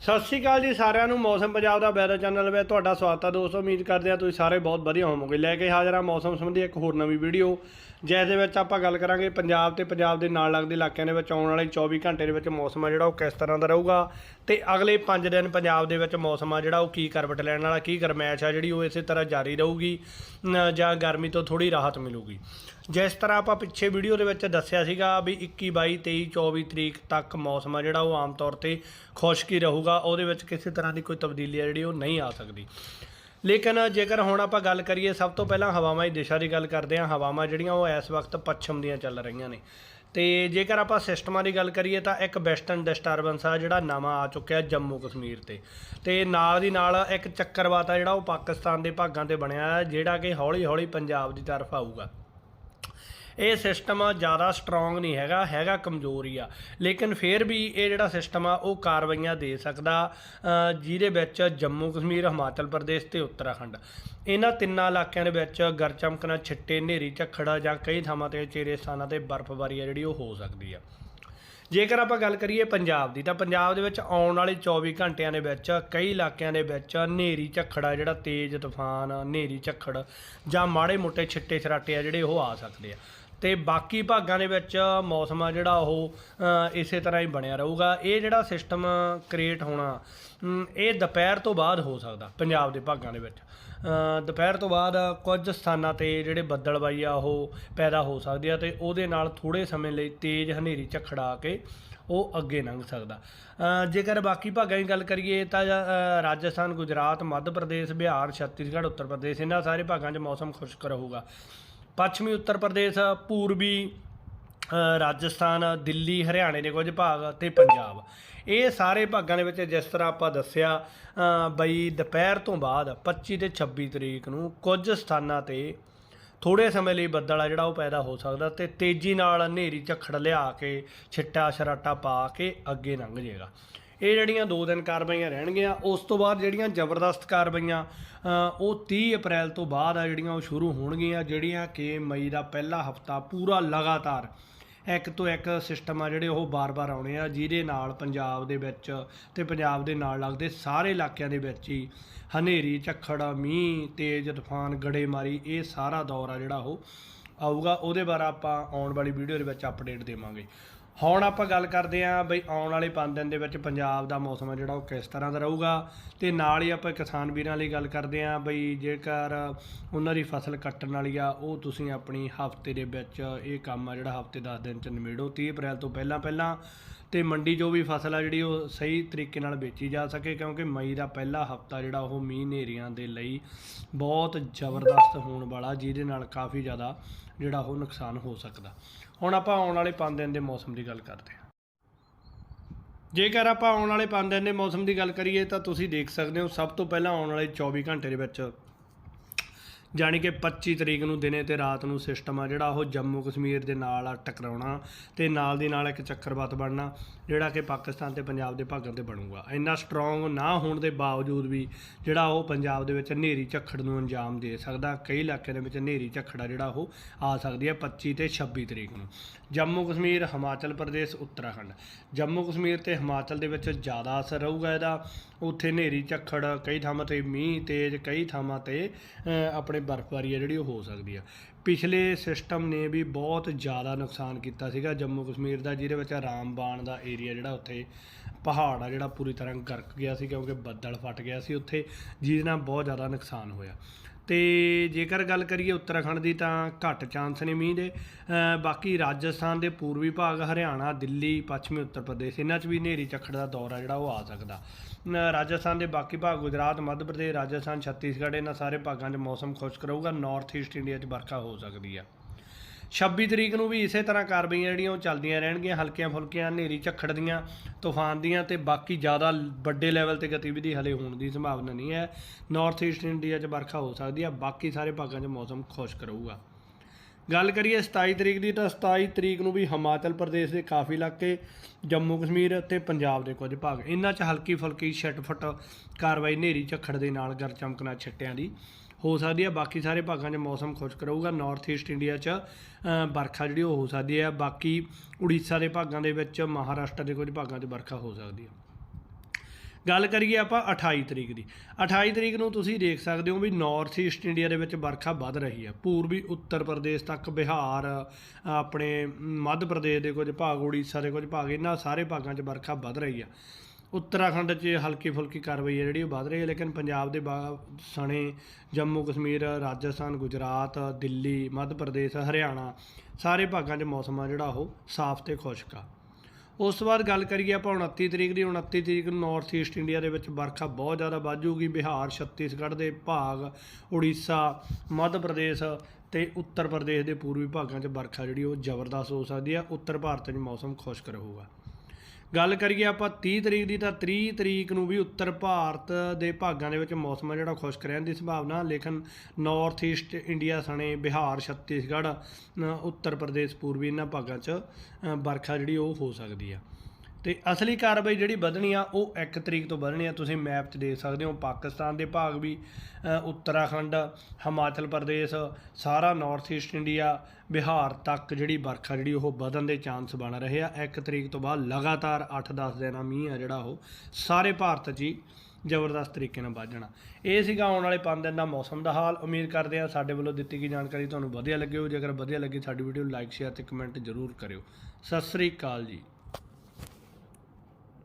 ਸਤਿ ਸ਼੍ਰੀ ਅਕਾਲ ਜੀ ਸਾਰਿਆਂ ਨੂੰ, ਮੌਸਮ ਪੰਜਾਬ ਦਾ ਵੈਦਰ ਚੈਨਲ ਵਿੱਚ ਤੁਹਾਡਾ ਸਵਾਗਤ ਹੈ ਦੋਸਤੋ, ਉਮੀਦ ਕਰਦੇ ਹਾਂ ਤੁਸੀਂ ਸਾਰੇ ਬਹੁਤ ਵਧੀਆ ਹੋਵੋਗੇ। ਲੈ ਕੇ ਹਾਜ਼ਰ ਹਾਂ ਮੌਸਮ ਸੰਬੰਧੀ ਇੱਕ ਹੋਰ ਨਵੀਂ ਵੀਡੀਓ। ਜਿਸ ਦੇ ਵਿੱਚ ਆਪਾਂ ਗੱਲ ਕਰਾਂਗੇ ਪੰਜਾਬ ਤੇ ਪੰਜਾਬ ਦੇ ਨਾਲ ਲੱਗਦੇ ਇਲਾਕਿਆਂ ਦੇ ਵਿੱਚ ਆਉਣ ਵਾਲੇ 24 ਘੰਟੇ ਦੇ ਵਿੱਚ ਮੌਸਮ ਆ ਜਿਹੜਾ, ਉਹ ਕਿਸ ਤਰ੍ਹਾਂ ਦਾ ਰਹੂਗਾ ਤੇ ਅਗਲੇ 5 ਦਿਨ ਪੰਜਾਬ ਦੇ ਵਿੱਚ ਮੌਸਮ ਆ ਜਿਹੜਾ, ਉਹ ਕੀ ਕਰਵਟ ਲੈਣ ਵਾਲਾ, ਕੀ ਗਰਮੈਸ਼ ਆ ਜਿਹੜੀ, ਉਹ ਇਸੇ ਤਰ੍ਹਾਂ ਜਾਰੀ ਰਹੂਗੀ ਜਾਂ ਗਰਮੀ ਤੋਂ ਥੋੜੀ ਰਾਹਤ ਮਿਲੂਗੀ। ਜਿਸ ਤਰ੍ਹਾਂ ਆਪਾਂ ਪਿੱਛੇ ਵੀਡੀਓ ਦੇ ਵਿੱਚ ਦੱਸਿਆ ਸੀਗਾ ਵੀ 21 22 23 24 ਤਰੀਕ ਤੱਕ ਮੌਸਮ ਆ ਜਿਹੜਾ, ਉਹ ਆਮ ਤੌਰ ਤੇ ਖੁਸ਼ਕ ਹੀ ਰਹੂਗਾ, ਉਹਦੇ ਵਿੱਚ ਕਿਸੇ ਤਰ੍ਹਾਂ ਦੀ ਕੋਈ ਤਬਦੀਲੀ ਆ ਜਿਹੜੀ, ਉਹ ਨਹੀਂ ਆ ਸਕਦੀ। ਲੇਕਿਨ ਜੇਕਰ ਹੁਣ ਆਪਾਂ ਗੱਲ ਕਰੀਏ, ਸਭ ਤੋਂ ਪਹਿਲਾਂ ਹਵਾਵਾਂ ਦੀ ਦਿਸ਼ਾ ਦੀ ਗੱਲ ਕਰਦੇ ਹਾਂ, ਹਵਾਵਾਂ ਜਿਹੜੀਆਂ, ਉਹ ਇਸ ਵਕਤ ਪੱਛਮ ਦੀਆਂ ਚੱਲ ਰਹੀਆਂ ਨੇ। ਤੇ ਜੇਕਰ ਆਪਾਂ ਸਿਸਟਮਾਂ ਦੀ ਗੱਲ ਕਰੀਏ, ਤਾਂ ਇੱਕ ਵੈਸਟਰਨ ਡਿਸਟਰਬੈਂਸ ਆ ਜਿਹੜਾ, ਨਵਾਂ ਆ ਚੁੱਕਿਆ ਜੰਮੂ ਕਸ਼ਮੀਰ ਤੇ। ਤੇ ਨਾਲ ਦੀ ਨਾਲ ਇੱਕ ਚੱਕਰਵਾਤ ਆ ਜਿਹੜਾ, ਉਹ ਪਾਕਿਸਤਾਨ ਦੇ ਭਾਗਾਂ ਤੇ ਬਣਿਆ, ਜਿਹੜਾ ਕਿ ਹੌਲੀ ਹੌਲੀ ਪੰਜਾਬ ਦੀ ਤਰਫ ਆਊਗਾ। ਇਹ ਸਿਸਟਮ ਜ਼ਿਆਦਾ ਸਟਰੋਂਗ ਨਹੀਂ ਹੈਗਾ ਹੈਗਾ ਕਮਜ਼ੋਰ ਹੀ ਆ। ਲੇਕਿਨ ਫਿਰ ਵੀ ਇਹ ਜਿਹੜਾ ਸਿਸਟਮ ਆ, ਉਹ ਕਾਰਵਾਈਆਂ ਦੇ ਸਕਦਾ ਜਿਹਦੇ ਵਿੱਚ ਜੰਮੂ ਕਸ਼ਮੀਰ, ਹਿਮਾਚਲ ਪ੍ਰਦੇਸ਼ ਤੇ ਉੱਤਰਾਖੰਡ। ਇਹਨਾਂ ਤਿੰਨਾਂ ਇਲਾਕਿਆਂ ਦੇ ਵਿੱਚ ਗਰਚਮਕਣਾ ਛਿੱਟੇ, ਹਨੇਰੀ, ਝੱਖੜ ਜਾਂ ਕਈ ਥਾਵਾਂ ਤੇ ਚੇਰੇ ਸਥਾਨਾਂ ਤੇ ਬਰਫ਼ਬਾਰੀ ਆ ਜਿਹੜੀ ਉਹ ਹੋ ਸਕਦੀ ਆ। ਜੇਕਰ ਆਪਾਂ ਗੱਲ ਕਰੀਏ ਪੰਜਾਬ ਦੀ, ਤਾਂ ਪੰਜਾਬ ਦੇ ਵਿੱਚ ਆਉਣ ਵਾਲੇ 24 ਘੰਟਿਆਂ ਦੇ ਵਿੱਚ ਕਈ ਇਲਾਕਿਆਂ ਦੇ ਵਿੱਚ ਹਨੇਰੀ, ਝੱਖੜ ਆ ਜਿਹੜਾ ਤੇਜ਼ ਤੂਫਾਨ, ਹਨੇਰੀ, ਝੱਖੜ ਜਾਂ ਮਾੜੇ ਮੋਟੇ ਛਿੱਟੇ ਛਰਾਟੇ ਆ ਜਿਹੜੇ ਉਹ ਆ ਸਕਦੇ ਆ। ਤੇ ਬਾਕੀ ਭਾਗਾਂ ਦੇ ਵਿੱਚ ਮੌਸਮ ਆ ਜਿਹੜਾ ਉਹ ਇਸੇ ਤਰ੍ਹਾਂ ਹੀ ਬਣਿਆ ਰਹੂਗਾ। ਇਹ ਜਿਹੜਾ ਸਿਸਟਮ ਕ੍ਰੀਏਟ ਹੋਣਾ ਇਹ ਦੁਪਹਿਰ ਤੋਂ ਬਾਅਦ ਹੋ ਸਕਦਾ, ਪੰਜਾਬ ਦੇ ਭਾਗਾਂ ਦੇ ਵਿੱਚ। ਦੁਪਹਿਰ ਤੋਂ ਬਾਅਦ ਕੁਝ ਸਥਾਨਾਂ ਤੇ ਜਿਹੜੇ ਬੱਦਲਬਾਈ ਆ, ਉਹ ਪੈਦਾ ਹੋ ਸਕਦੀ ਆ ਤੇ ਉਹਦੇ ਨਾਲ ਥੋੜੇ ਸਮੇਂ ਲਈ ਤੇਜ਼ ਹਨੇਰੀ ਝੱਖੜਾ ਕੇ ਉਹ ਅੱਗੇ ਲੰਘ ਸਕਦਾ। ਜੇਕਰ ਬਾਕੀ ਭਾਗਾਂ ਦੀ ਗੱਲ ਕਰੀਏ ਤਾਂ ਰਾਜਸਥਾਨ, ਗੁਜਰਾਤ, ਮੱਧ ਪ੍ਰਦੇਸ਼, ਬਿਹਾਰ, ਛੱਤੀਸਗੜ੍ਹ, ਉੱਤਰ ਪ੍ਰਦੇਸ਼, ਇਹਨਾਂ ਸਾਰੇ ਭਾਗਾਂ 'ਚ ਮੌਸਮ ਖੁਸ਼ਕ ਰਹੂਗਾ। ਪੱਛਮੀ ਉੱਤਰ ਪ੍ਰਦੇਸ਼, ਪੂਰਬੀ ਰਾਜਸਥਾਨ, ਦਿੱਲੀ, ਹਰਿਆਣੇ ਦੇ ਕੁਝ ਭਾਗ ਤੇ ਪੰਜਾਬ। ਇਹ ਸਾਰੇ ਭਾਗਾਂ ਦੇ ਵਿੱਚ ਜਿਸ ਤਰ੍ਹਾਂ ਆਪਾਂ ਦੱਸਿਆ ਬਈ ਦੁਪਹਿਰ ਤੋਂ ਬਾਅਦ 25 ਤੇ 26 ਤਰੀਕ ਨੂੰ ਕੁਝ ਸਥਾਨਾਂ ਤੇ ਥੋੜੇ ਸਮੇਂ ਲਈ ਬੱਦਲ ਆ ਜਿਹੜਾ ਉਹ ਪੈਦਾ ਹੋ ਸਕਦਾ ਤੇ ਤੇਜ਼ੀ ਨਾਲ ਹਨੇਰੀ ਝੱਖੜ ਲਿਆ ਕੇ ਛਿੱਟਾ ਸ਼ਰਾਟਾ ਪਾ ਕੇ ਅੱਗੇ ਲੰਘ ਜਾਏਗਾ। ਇਹ ਜਿਹੜੀਆਂ ਦੋ ਦਿਨ ਕਾਰਵਾਈਆਂ ਰਹਿਣਗੀਆਂ, ਉਸ ਤੋਂ ਬਾਅਦ ਜਿਹੜੀਆਂ ਜ਼ਬਰਦਸਤ ਕਾਰਵਾਈਆਂ ਉਹ 30 ਅਪ੍ਰੈਲ ਤੋਂ ਬਾਅਦ ਆ ਜਿਹੜੀਆਂ ਉਹ ਸ਼ੁਰੂ ਹੋਣਗੀਆਂ, ਜਿਹੜੀਆਂ ਕਿ ਮਈ ਦਾ ਪਹਿਲਾ ਹਫਤਾ ਪੂਰਾ ਲਗਾਤਾਰ ਇੱਕ ਤੋਂ ਇੱਕ ਸਿਸਟਮ ਆ ਜਿਹੜੇ ਉਹ ਬਾਰ-ਬਾਰ ਆਉਣੇ ਆ, ਜਿਹਦੇ ਨਾਲ ਪੰਜਾਬ ਦੇ ਵਿੱਚ ਤੇ ਪੰਜਾਬ ਦੇ ਨਾਲ ਲੱਗਦੇ ਸਾਰੇ ਇਲਾਕਿਆਂ ਦੇ ਵਿੱਚ ਹੀ ਹਨੇਰੀ, ਝੱਖੜ, ਮੀਂਹ, ਤੇਜ਼ ਤੂਫਾਨ, ਗੜੇਮਾਰੀ, ਇਹ ਸਾਰਾ ਦੌਰ ਆ ਜਿਹੜਾ ਉਹ ਆਊਗਾ। ਉਹਦੇ ਬਾਰੇ ਆਪਾਂ ਆਉਣ ਵਾਲੀ ਵੀਡੀਓ ਦੇ ਵਿੱਚ ਅਪਡੇਟ ਦੇਵਾਂਗੇ। ਹੁਣ ਆਪਾਂ ਗੱਲ ਕਰਦੇ ਆਂ ਬਈ ਆਉਣ ਵਾਲੇ 5 ਦਿਨ ਦੇ ਵਿੱਚ ਪੰਜਾਬ ਦਾ ਮੌਸਮ ਹੈ ਜਿਹੜਾ ਉਹ ਕਿਸ ਤਰ੍ਹਾਂ ਦਾ ਰਹੂਗਾ। ਤੇ ਨਾਲ ਹੀ ਆਪਾਂ ਕਿਸਾਨ ਵੀਰਾਂ ਲਈ ਗੱਲ ਕਰਦੇ ਆਂ ਬਈ ਜੇਕਰ ਉਹਨਾਂ ਦੀ ਫਸਲ ਕੱਟਣ ਵਾਲੀ ਆ, ਉਹ ਤੁਸੀਂ ਆਪਣੀ ਹਫ਼ਤੇ ਦੇ ਵਿੱਚ ਇਹ ਕੰਮ ਆ ਜਿਹੜਾ ਹਫ਼ਤੇ 10 ਦਿਨ ਚ ਨਿਬੇੜੋ। 30 ਅਪ੍ਰੈਲ ਤੋਂ ਪਹਿਲਾਂ ਪਹਿਲਾਂ ਤੇ ਮੰਡੀ ਜੋ ਵੀ ਫਸਲ ਆ ਜਿਹੜੀ ਉਹ ਸਹੀ ਤਰੀਕੇ ਨਾਲ ਵੇਚੀ ਜਾ ਸਕੇ, ਕਿਉਂਕਿ ਮਈ ਦਾ ਪਹਿਲਾ ਹਫਤਾ ਜਿਹੜਾ ਉਹ ਮੀਂਹ ਹਨੇਰੀਆਂ ਦੇ ਲਈ ਬਹੁਤ ਜ਼ਬਰਦਸਤ ਹੋਣ ਵਾਲਾ, ਜਿਹਦੇ ਨਾਲ ਕਾਫੀ ਜ਼ਿਆਦਾ ਜਿਹੜਾ ਉਹ ਨੁਕਸਾਨ ਹੋ ਸਕਦਾ। ਹੁਣ ਆਪਾਂ ਆਉਣ ਵਾਲੇ 5 ਦਿਨ ਦੇ ਮੌਸਮ ਦੀ ਗੱਲ ਕਰਦੇ ਹਾਂ। ਜੇਕਰ ਆਪਾਂ ਆਉਣ ਵਾਲੇ 5 ਦਿਨ ਦੇ ਮੌਸਮ ਦੀ ਗੱਲ ਕਰੀਏ ਤਾਂ ਤੁਸੀਂ ਦੇਖ ਸਕਦੇ ਹੋ, ਸਭ ਤੋਂ ਪਹਿਲਾਂ ਆਉਣ ਵਾਲੇ 24 ਘੰਟੇ ਦੇ ਵਿੱਚ ਜਾਣੀ ਕਿ 25 ਤਰੀਕ ਨੂੰ ਦਿਨੇ ਤੇ ਰਾਤ ਨੂੰ ਸਿਸਟਮ ਆ ਜਿਹੜਾ ਉਹ ਜੰਮੂ ਕਸ਼ਮੀਰ ਦੇ ਨਾਲ ਆ ਟਕਰਾਉਣਾ ਤੇ ਨਾਲ ਦੀ ਨਾਲ ਇੱਕ ਚੱਕਰਵਾਤ ਬਣਨਾ, ਜਿਹੜਾ ਕਿ ਪਾਕਿਸਤਾਨ ਤੇ ਪੰਜਾਬ ਦੇ ਭਾਗਾਂ ਤੇ ਬਣੂਗਾ। ਇੰਨਾ ਸਟਰੋਂਗ ਨਾ ਹੋਣ ਦੇ ਬਾਵਜੂਦ ਵੀ ਜਿਹੜਾ ਉਹ ਪੰਜਾਬ ਦੇ ਵਿੱਚ ਹਨੇਰੀ ਝੱਖੜ ਨੂੰ ਅੰਜਾਮ ਦੇ ਸਕਦਾ, ਕਈ ਇਲਾਕਿਆਂ ਦੇ ਵਿੱਚ ਹਨੇਰੀ ਝੱਖੜਾ ਜਿਹੜਾ ਉਹ ਆ ਸਕਦੀ ਹੈ 25 ਤੇ 26 ਤਰੀਕ ਨੂੰ। ਜੰਮੂ ਕਸ਼ਮੀਰ, ਹਿਮਾਚਲ ਪ੍ਰਦੇਸ਼, ਉੱਤਰਾਖੰਡ। ਜੰਮੂ ਕਸ਼ਮੀਰ ਤੇ ਹਿਮਾਚਲ ਦੇ ਵਿੱਚ ਜ਼ਿਆਦਾ ਅਸਰ ਰਹੂਗਾ ਇਹਦਾ। ਉੱਥੇ ਹਨੇਰੀ ਝੱਖੜ, ਕਈ ਥਾਵਾਂ ਤੇ ਮੀਂਹ ਤੇਜ਼, ਕਈ ਥਾਵਾਂ ਤੇ ਆਪਣੇ ਆਪਣੇ ਬਰਫ਼ਬਾਰੀ ਆ ਜਿਹੜੀ ਉਹ ਹੋ ਸਕਦੀ ਆ। ਪਿਛਲੇ ਸਿਸਟਮ ਨੇ ਵੀ ਬਹੁਤ ਜ਼ਿਆਦਾ ਨੁਕਸਾਨ ਕੀਤਾ ਸੀਗਾ ਜੰਮੂ ਕਸ਼ਮੀਰ ਦਾ, ਜਿਹਦੇ ਵਿੱਚ ਰਾਮਬਾਣ ਦਾ ਏਰੀਆ ਜਿਹੜਾ ਉੱਥੇ ਪਹਾੜ ਆ ਜਿਹੜਾ ਪੂਰੀ ਤਰ੍ਹਾਂ ਗਰਕ ਗਿਆ ਸੀ ਕਿਉਂਕਿ ਬੱਦਲ ਫਟ ਗਿਆ ਸੀ ਉੱਥੇ, ਜਿਹਦੇ ਨਾਲ ਬਹੁਤ ਜ਼ਿਆਦਾ ਨੁਕਸਾਨ ਹੋਇਆ। ਤੇ ਜੇਕਰ ਗੱਲ ਕਰੀਏ ਉੱਤਰਾਖੰਡ ਦੀ ਤਾਂ ਘੱਟ ਚਾਂਸ ਨੇ ਮੀਂਹ ਦੇ। ਬਾਕੀ ਰਾਜਸਥਾਨ ਦੇ ਪੂਰਬੀ ਭਾਗ, ਹਰਿਆਣਾ, ਦਿੱਲੀ, ਪੱਛਮੀ ਉੱਤਰ ਪ੍ਰਦੇਸ਼, ਇਹਨਾਂ 'ਚ ਵੀ ਹਨੇਰੀ ਚੱਖੜ ਦਾ ਦੌਰ ਆ ਜਿਹੜਾ ਉਹ ਆ ਸਕਦਾ। ਰਾਜਸਥਾਨ ਦੇ ਬਾਕੀ ਭਾਗ, ਗੁਜਰਾਤ, ਮੱਧ ਪ੍ਰਦੇਸ਼, ਰਾਜਸਥਾਨ, ਛੱਤੀਸਗੜ੍ਹ, ਇਹਨਾਂ ਸਾਰੇ ਭਾਗਾਂ 'ਚ ਮੌਸਮ ਖੁਸ਼ਕ ਰਹੂਗਾ ਨਾਰਥ ਈਸਟ ਇੰਡੀਆ 'ਚ ਵਰਖਾ ਹੋ ਸਕਦੀ ਆ। 26 ਤਰੀਕ ਨੂੰ ਵੀ ਇਸੇ ਤਰ੍ਹਾਂ ਕਾਰਵਾਈਆਂ ਜਿਹੜੀਆਂ ਉਹ ਚੱਲਦੀਆਂ ਰਹਿਣਗੀਆਂ, ਹਲਕੀਆਂ ਫੁਲਕੀਆਂ, ਹਨੇਰੀ ਝੱਖੜ ਦੀਆਂ, ਤੂਫਾਨ ਦੀਆਂ ਤੇ ਬਾਕੀ ਜ਼ਿਆਦਾ ਵੱਡੇ ਲੈਵਲ ਤੇ ਗਤੀਵਿਧੀ ਹਲੇ ਹੋਣ ਦੀ ਸੰਭਾਵਨਾ ਨਹੀਂ ਹੈ। ਨਾਰਥ ਈਸਟ ਇੰਡੀਆ 'ਚ ਵਰਖਾ ਹੋ ਸਕਦੀ ਹੈ ਬਾਕੀ ਸਾਰੇ ਭਾਗਾਂ 'ਚ ਮੌਸਮ ਖੁਸ਼ਕ ਰਹੂਗਾ। ਗੱਲ ਕਰੀਏ 27 ਤਰੀਕ ਦੀ ਤਾਂ 27 ਤਰੀਕ ਨੂੰ ਵੀ ਹਿਮਾਚਲ ਪ੍ਰਦੇਸ਼ ਦੇ ਕਾਫੀ ਇਲਾਕੇ, ਜੰਮੂ ਕਸ਼ਮੀਰ ਅਤੇ ਪੰਜਾਬ ਦੇ ਕੁਝ ਭਾਗ। ਇਹਨਾਂ 'ਚ ਹਲਕੀ ਫੁਲਕੀ ਛਿੱਟ-ਫਟ ਕਾਰਵਾਈ, ਹਨੇਰੀ ਝੱਖੜ ਦੇ ਨਾਲ ਗਰ ਚਮਕਣਾ ਛਿੱਟਿਆਂ ਦੀ। ਹੋ ਸਕਦੀ ਹੈ। ਬਾਕੀ ਸਾਰੇ ਭਾਗਾਂ 'ਚ ਮੌਸਮ ਖੁਸ਼ਕ ਰਹੂਗਾ। ਨਾਰਥ ਈਸਟ ਇੰਡੀਆ 'ਚ ਵਰਖਾ ਜਿਹੜੀ ਉਹ ਹੋ ਸਕਦੀ ਹੈ। ਬਾਕੀ ਉੜੀਸਾ ਦੇ ਭਾਗਾਂ ਦੇ ਵਿੱਚ, ਮਹਾਰਾਸ਼ਟਰ ਦੇ ਕੁਝ ਭਾਗਾਂ 'ਚ ਵਰਖਾ ਹੋ ਸਕਦੀ ਹੈ। ਗੱਲ ਕਰੀਏ ਆਪਾਂ 28 ਤਰੀਕ ਦੀ। 28 ਤਰੀਕ ਨੂੰ ਤੁਸੀਂ ਦੇਖ ਸਕਦੇ ਹੋ ਵੀ ਨਾਰਥ ਈਸਟ ਇੰਡੀਆ ਦੇ ਵਿੱਚ ਵਰਖਾ ਵੱਧ ਰਹੀ ਹੈ। ਪੂਰਬੀ ਉੱਤਰ ਪ੍ਰਦੇਸ਼ ਤੱਕ, ਬਿਹਾਰ ਆਪਣੇ ਮੱਧ ਪ੍ਰਦੇਸ਼ ਦੇ ਕੁਝ ਭਾਗ, ਉੜੀਸਾ ਦੇ ਕੁਝ ਭਾਗ, ਇਹਨਾਂ ਸਾਰੇ ਭਾਗਾਂ 'ਚ ਵਰਖਾ ਵੱਧ ਰਹੀ ਆ ਉੱਤਰਾਖੰਡ 'ਚ ਹਲਕੀ ਫੁਲਕੀ ਕਾਰਵਾਈ ਹੈ ਜਿਹੜੀ ਉਹ ਵੱਧ ਰਹੀ ਹੈ, ਲੇਕਿਨ ਪੰਜਾਬ ਦੇ ਬਾ- ਸਣੇ, ਜੰਮੂ ਕਸ਼ਮੀਰ, ਰਾਜਸਥਾਨ, ਗੁਜਰਾਤ, ਦਿੱਲੀ, ਮੱਧ ਪ੍ਰਦੇਸ਼, ਹਰਿਆਣਾ ਸਾਰੇ ਭਾਗਾਂ 'ਚ ਮੌਸਮ ਆ ਜਿਹੜਾ ਉਹ ਸਾਫ਼ ਤੇ ਖੁਸ਼ਕ ਆ। ਉਸ ਤੋਂ ਬਾਅਦ ਗੱਲ ਕਰੀਏ ਆਪਾਂ 29 ਤਰੀਕ ਦੀ 29 ਤਰੀਕ ਨੂੰ ਨਾਰਥ ਈਸਟ ਇੰਡੀਆ ਦੇ ਵਿੱਚ ਵਰਖਾ ਬਹੁਤ ਜ਼ਿਆਦਾ ਵੱਧ ਜਾਊਗੀ। ਬਿਹਾਰ, ਛੱਤੀਸਗੜ੍ਹ ਦੇ ਭਾਗ, ਉੜੀਸਾ, ਮੱਧ ਪ੍ਰਦੇਸ਼ ਤੇ ਉੱਤਰ ਪ੍ਰਦੇਸ਼ ਦੇ ਪੂਰਬੀ ਭਾਗਾਂ 'ਚ ਵਰਖਾ ਜਿਹੜੀ ਉਹ ਜ਼ਬਰਦਸਤ ਹੋ ਸਕਦੀ ਆ। ਉੱਤਰ ਭਾਰਤ 'ਚ ਮੌਸਮ ਖੁਸ਼ਕ ਰਹੂਗਾ। ਗੱਲ ਕਰੀਏ ਆਪਾਂ 30 ਤਰੀਕ ਦੀ ਤਾਂ 30 ਤਰੀਕ ਨੂੰ ਵੀ ਉੱਤਰ ਭਾਰਤ ਦੇ ਭਾਗਾਂ ਦੇ ਵਿੱਚ ਮੌਸਮ ਆ ਜਿਹੜਾ ਖੁਸ਼ਕ ਰਹਿਣ ਦੀ ਸੰਭਾਵਨਾ। ਲੇਕਿਨ ਨਾਰਥ ਈਸਟ ਇੰਡੀਆ ਸਣੇ, ਬਿਹਾਰ, ਛੱਤੀਸਗੜ੍ਹ ਉੱਤਰ ਪ੍ਰਦੇਸ਼, ਪੂਰਬੀ ਇਹਨਾਂ ਭਾਗਾਂ 'ਚ ਵਰਖਾ ਜਿਹੜੀ ਉਹ ਹੋ ਸਕਦੀ ਆ। ਤੇ ਅਸਲੀ ਕਾਰਵਾਈ ਜਿਹੜੀ ਵਧਣੀ ਆ, ਉਹ 1 ਤਰੀਕ ਤੋਂ ਵਧਣੀ ਆ। ਤੁਸੀਂ ਮੈਪ 'ਚ ਦੇਖ ਸਕਦੇ ਹੋ, ਪਾਕਿਸਤਾਨ ਦੇ ਭਾਗ ਵੀ ਉੱਤਰਾਖੰਡ, ਹਿਮਾਚਲ ਪ੍ਰਦੇਸ਼, ਸਾਰਾ ਨਾਰਥ ਈਸਟ ਇੰਡੀਆ ਬਿਹਾਰ ਤੱਕ ਜਿਹੜੀ ਵਰਖਾ ਜਿਹੜੀ ਉਹ ਵਧਣ ਦੇ ਚਾਂਸ ਬਣ ਰਹੇ ਆ। 1 ਤਰੀਕ ਤੋਂ ਬਾਅਦ ਲਗਾਤਾਰ 8-10 ਦਿਨਾਂ ਮੀਂਹ ਆ ਜਿਹੜਾ ਉਹ, ਸਾਰੇ ਭਾਰਤ 'ਚ ਹੀ ਜ਼ਬਰਦਸਤ ਤਰੀਕੇ ਨਾਲ ਵੱਧ ਇਹ ਸੀਗਾ ਆਉਣ ਵਾਲੇ 5 ਦਿਨ ਦਾ ਮੌਸਮ ਦਾ ਹਾਲ। ਉਮੀਦ ਕਰਦੇ ਹਾਂ ਸਾਡੇ ਵੱਲੋਂ ਦਿੱਤੀ ਗਈ ਜਾਣਕਾਰੀ ਤੁਹਾਨੂੰ ਵਧੀਆ ਲੱਗੇ ਹੋ ਜੇਕਰ ਵਧੀਆ ਲੱਗੀ ਸਾਡੀ ਵੀਡੀਓ ਨੂੰ ਲਾਈਕ ਸ਼ੇਅਰ ਤੇ ਕਮੈਂਟ ਜ਼ਰੂਰ ਕਰਿਓ। ਸਤਿ ਸ੍ਰੀ ਅਕਾਲ ਜੀ।